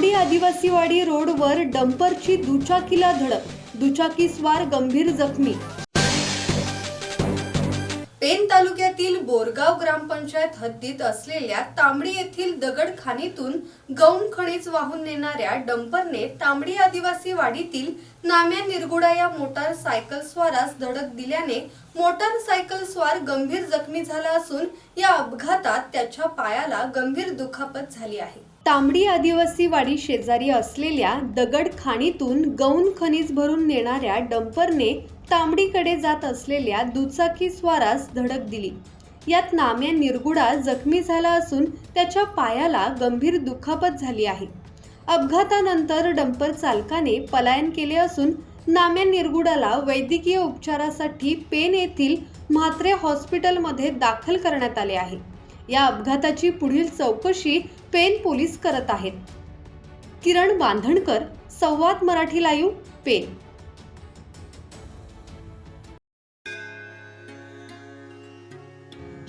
तांबडी आदिवासीवाडी रोडवर डंपरची दुचाकीला धडक दुचाकीस्वार गंभीर जखमी पेन तालुक्यातील बोरगाव ग्रामपंचायत हद्दीत असलेल्या तांबडी येथील दगड खाणीतून गौण खनिज वाहून नेणाऱ्या डंपरने तांबडी आदिवासी वाडीतील नाम्या निरगुडा या मोटार सायकल स्वारास धडक दिल्याने मोटार सायकल स्वार गंभीर जखमी झाला असून या अपघातात त्याच्या पायाला गंभीर दुखापत झाली आहे. तांबडी आदिवासी वाडी शेजारी असलेल्या दगड खाणीतून गौण खनिज भरून नेणाऱ्या डंपरने तांबडीकडे जात असलेल्या दुचाकी स्वारास धडक दिली. यात नाम्या निरगुडा जखमी झाला असून त्याच्या पायाला गंभीर दुखापत झाली आहे. अपघातानंतर डंपर चालकाने पलायन केले असून नाम्या निरगुडाला वैद्यकीय उपचारासाठी पेन येथील म्हात्रे हॉस्पिटलमध्ये दाखल करण्यात आले आहे. या अपघाताची पुढील चौकशी पेन पोलीस करत आहेत. किरण बांधणकर संवाद मराठी लाईव्ह पेन